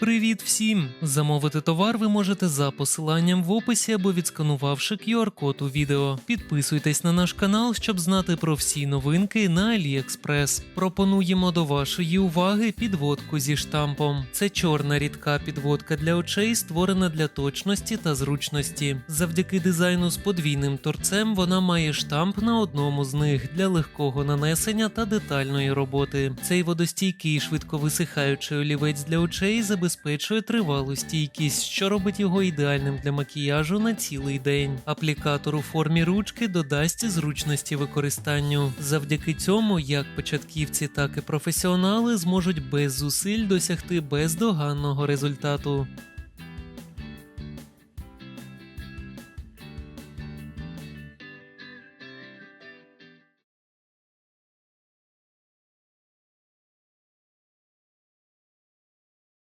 Привіт всім! Замовити товар ви можете за посиланням в описі або відсканувавши QR-код у відео. Підписуйтесь на наш канал, щоб знати про всі новинки на AliExpress. Пропонуємо до вашої уваги підводку зі штампом. Це чорна рідка підводка для очей, створена для точності та зручності. Завдяки дизайну з подвійним торцем вона має штамп на одному з них для легкого нанесення та детальної роботи. Цей водостійкий швидко висихаючий олівець для очей забезпечує тривалу стійкість, що робить його ідеальним для макіяжу на цілий день. Аплікатор у формі ручки додасть зручності використанню. Завдяки цьому як початківці, так і професіонали зможуть без зусиль досягти бездоганного результату.